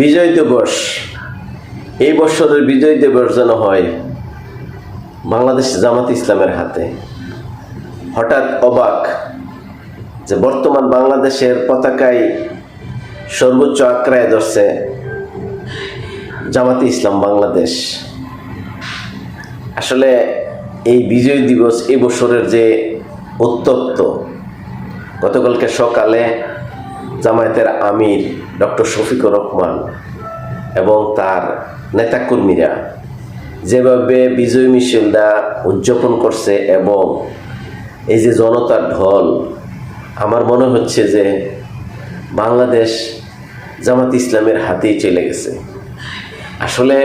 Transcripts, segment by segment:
বিজয় দিবস, এই বছরের বিজয় দিবস যেন হয় বাংলাদেশ জামাত ইসলামের হাতে। হঠাৎ অবাক যে বর্তমান বাংলাদেশের পতাকায় সর্বোচ্চ আক্রায় ধরছে জামাতে ইসলাম বাংলাদেশ। আসলে এই বিজয় দিবস এই বছরের যে উত্তপ্ত গতকালকে সকালে জামায়াতের আমির ডক্টর শফিকুর রহমান এবং তার নেতাকর্মীরা যেভাবে বিজয় মিছিলটা উদযাপন করছে এবং এই যে জনতার ঢল, আমার মনে হচ্ছে যে বাংলাদেশ জামাত ইসলামের হাতেই চলে গেছে। আসলে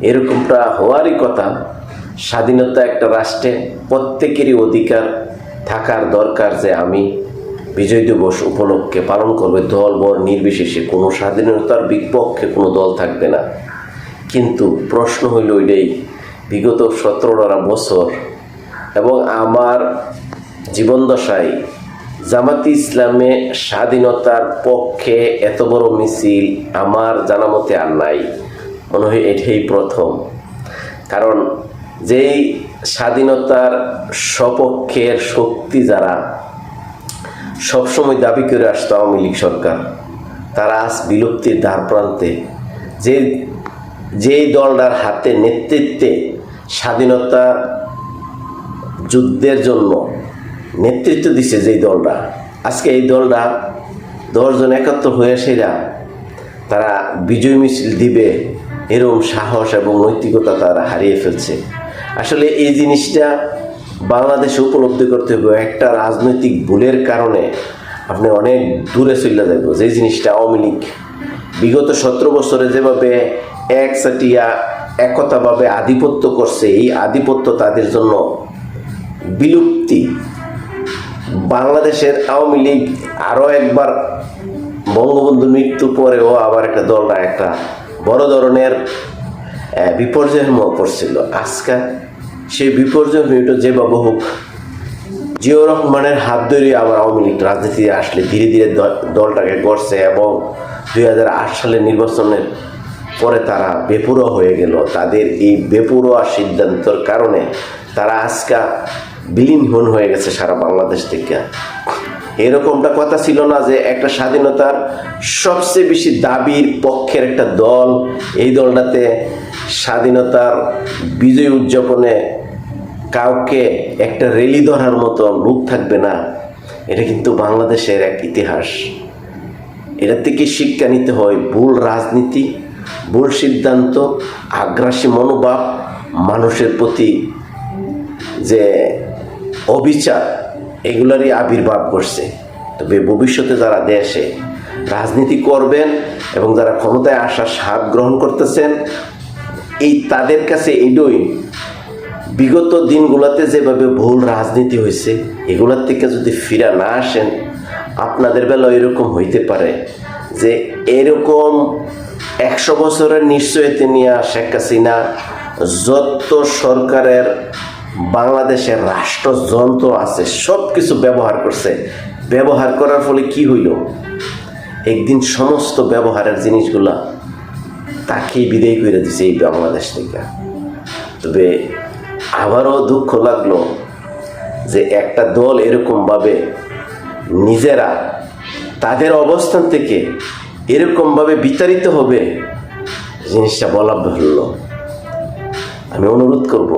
এরকমটা হওয়ারই কথা, স্বাধীনতা একটা রাষ্ট্রে প্রত্যেকেরই অধিকার থাকার দরকার যে আমি বিজয় দিবস উপলক্ষে পালন করবে দল বর নির্বিশেষে। কোনো স্বাধীনতার বিপক্ষে কোনো দল থাকবে না। কিন্তু প্রশ্ন হইল ওইটাই বিগত সতেরোটা বছর এবং আমার জীবনদশায় জামাতি ইসলামে স্বাধীনতার পক্ষে এত বড় মিছিল আমার জানা মতে আর নাই। মনে হয় এটাই প্রথম। কারণ যেই স্বাধীনতার সপক্ষের শক্তি যারা সবসময় দাবি করে আসতো আওয়ামী লীগ সরকার। তারা আজ বিলুপ্তির দ্বার প্রান্তে। যে, যেই দলটার হাতে নেতৃত্বে স্বাধীনতা যুদ্ধের জন্য নেতৃত্ব দিছে যেই দলটা, আজকে এই দলটা দশজন একাত্তর হয়ে সেরা। তারা বিজয় মিছিল দিবে এরকম সাহস এবং নৈতিকতা তারা হারিয়ে ফেলছে। আসলে এই জিনিসটা বাংলাদেশে উপলব্ধি করতে হবে, একটা রাজনৈতিক ভুলের কারণে আপনি অনেক দূরে চলে যাইব। যে জিনিসটা আওয়ামী লীগ বিগত সতেরো বছরে যেভাবে একসাটিয়া একতাভাবে আধিপত্য করছে, এই আধিপত্য তাদের জন্য বিলুপ্তি। বাংলাদেশের আওয়ামী লীগ আরও একবার বঙ্গবন্ধু মৃত্যুর পরেও আবার একটা দলটা একটা বড় ধরনের বিপর্যয়ের মুখে পড়ছিল। আজকে সেই বিপর্যয় হইটো যেভাবে হোক। জিয়াউর রহমানের হাত ধরে আবার আওয়ামী লীগ রাজনীতিতে আসলে ধীরে ধীরে দলটাকে গড়ছে এবং দুই সালের নির্বাচনের পরে তারা বেপরোয়া হয়ে গেল। তাদের এই বেপরোয়া সিদ্ধান্তর কারণে তারা আজকা বিলীনহীন হয়ে গেছে সারা বাংলাদেশ থেকে। এরকমটা কথা ছিল না যে একটা স্বাধীনতার সবচেয়ে বেশি দাবির পক্ষের একটা দল এই দলটাতে স্বাধীনতার বিজয় উদযাপনে কাউকে একটা রেলি ধরার মতো লোক থাকবে না, এটা কিন্তু বাংলাদেশের এক ইতিহাস। এটা থেকে শিক্ষা নিতে হয় ভুল রাজনীতি, ভুল সিদ্ধান্ত, আগ্রাসী মনোভাব, মানুষের প্রতি যে অবিচার, এগুলারই আবির্ভাব করছে তবে ভবিষ্যতে যারা দেশে রাজনীতি করবেন এবং যারা ক্ষমতায় আসার স্বাদ গ্রহণ করতেছেন, এই তাদের কাছে এডই বিগত দিনগুলোতে যেভাবে ভুল রাজনীতি হয়েছে, এগুলোর থেকে যদি ফিরা না আসেন, আপনাদের বেলা এরকম হইতে পারে যে এরকম একশো বছরের নিশ্চয়তা নিয়ে শেখ হাসিনা যত সরকারের, বাংলাদেশের রাষ্ট্রযন্ত্র আছে সব কিছু ব্যবহার করছে। ব্যবহার করার ফলে কি হইল? একদিন সমস্ত ব্যবহারের জিনিসগুলা তাকেই বিদায় করে দিছে এই বাংলাদেশ থেকে। তবে আবারও দুঃখ লাগল যে একটা দল এরকমভাবে নিজেরা তাদের অবস্থান থেকে এরকমভাবে বিতাড়িত হবে, জিনিসটা বলা হলো আমি অনুরোধ করব,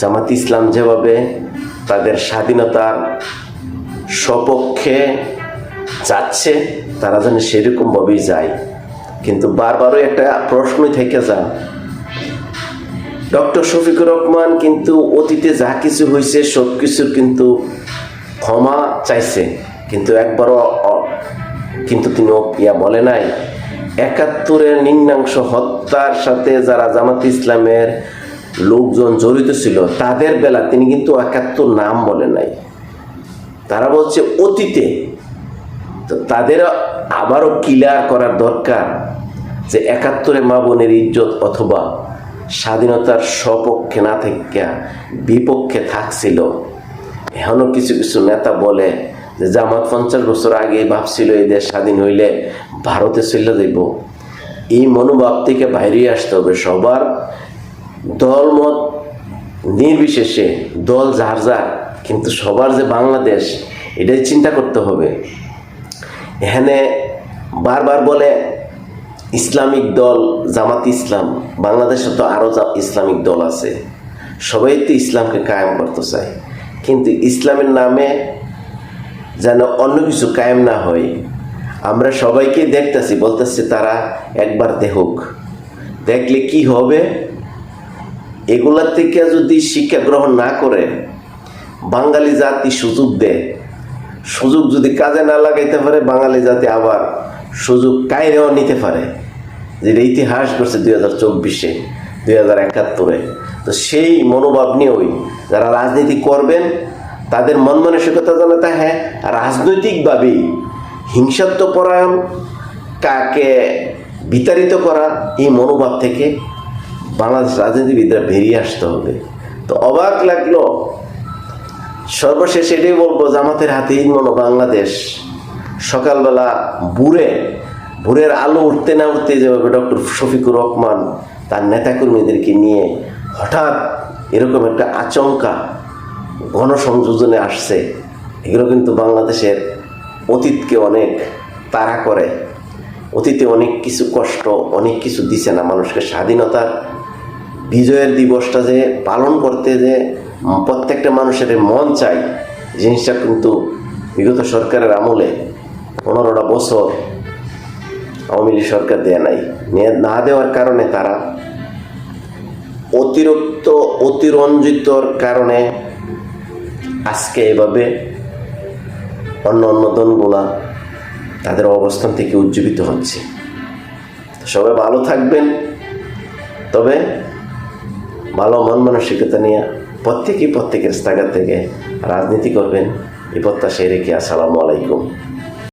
জামাত ইসলাম যেভাবে তাদের স্বাধীনতার সপক্ষে যাচ্ছে, তারা যেন সেরকমভাবেই যায়। কিন্তু বারবারও একটা প্রশ্নই থেকে যায় ডক্টর শফিকুর রহমান কিন্তু অতীতে যা কিছু হয়েছে সব কিছুর কিন্তু ক্ষমা চাইছে। কিন্তু একবারও কিন্তু তিনি ইয়া বলে নাই। একাত্তরের নিম্নাংশ হত্যার সাথে যারা জামাত ইসলামের লোকজন জড়িত ছিল, তাদের বেলা তিনি কিন্তু একাত্তর নাম বলে নাই। তারা বলছে, অতীতে। তো তাদের আবারও ক্লিয়ার করার দরকার যে একাত্তরে মা বোনের ইজ্জত অথবা স্বাধীনতার সপক্ষে না থেকে বিপক্ষে থাকছিল। এখনও কিছু কিছু নেতা বলে যে, জামাত পঞ্চাশ বছর আগে ভাবছিল এই দেশ স্বাধীন হইলে ভারতে চলে যাইব। এই মনোভাব থেকে বাইরে আসতে হবে সবার। দলমত নির্বিশেষে, দল যার যার, কিন্তু সবার যে বাংলাদেশ, এটাই চিন্তা করতে হবে। এখানে বারবার বলে ইসলামিক দল জামাত ইসলাম, বাংলাদেশে তো আরও ইসলামিক দল আছে। সবাই তো ইসলামকে কায়েম করতে চায়। কিন্তু ইসলামের নামে যেন অন্য কিছু কায়েম না হয়, আমরা সবাইকে দেখতেছি, বলতেছি তারা একবার দেখুক। দেখলে কি হবে? এগুলার থেকে যদি শিক্ষা গ্রহণ না করে, বাঙালি জাতি সুযোগ দেয়। সুযোগ যদি কাজে না লাগাইতে পারে, বাঙালি জাতি আবার সুযোগ কায়রেও নিতে পারে। যেটা ইতিহাস করছে দুই হাজার চব্বিশে, দুই হাজার একাত্তরে। তো সেই মনোভাব নিয়েই যারা রাজনীতি করবেন, তাদের মন মানসিকতা জানাতে হ্যাঁ রাজনৈতিকভাবেই হিংসাত্মপরায়ণ, কাকে বিতাড়িত করা, এই মনোভাব থেকে বাংলাদেশ রাজনীতিবিদরা বেরিয়ে আসতে হবে। তো অবাক লাগল, সর্বশেষ এটাই বলব, জামাতের হাতেই মনো বাংলাদেশ সকালবেলা বুড়ে ভোরের আলো উঠতে না উঠতে যেভাবে ডক্টর শফিকুর রহমান তার নেতাকর্মীদেরকে নিয়ে হঠাৎ এরকম একটা আচমকা গণসংযোজনে আসছে, এগুলো কিন্তু বাংলাদেশের অতীতকে অনেক তাড়া করে। অতীতে অনেক কিছু কষ্ট, অনেক কিছু দিছে না মানুষকে। স্বাধীনতার বিজয়ের দিবসটা যে পালন করতে যে প্রত্যেকটা মানুষের মন চাই, জিনিসটা কিন্তু বিগত সরকারের আমলে পনেরোটা বছর আওয়ামী সরকার দেয়া নাই। না দেওয়ার কারণে তারা অতিরিক্ত, অতিরঞ্জিতর কারণে আজকে এভাবে অন্য অন্য দলগুলা তাদের অবস্থান থেকে উজ্জীবিত হচ্ছে। সবাই ভালো থাকবেন। তবে ভালো মন মানসিকতা নিয়ে প্রত্যেকেই প্রত্যেকের স্থাগার থেকে রাজনীতি করবেন। এই প্রত্যাশায় রেখে আসসালামু আলাইকুম।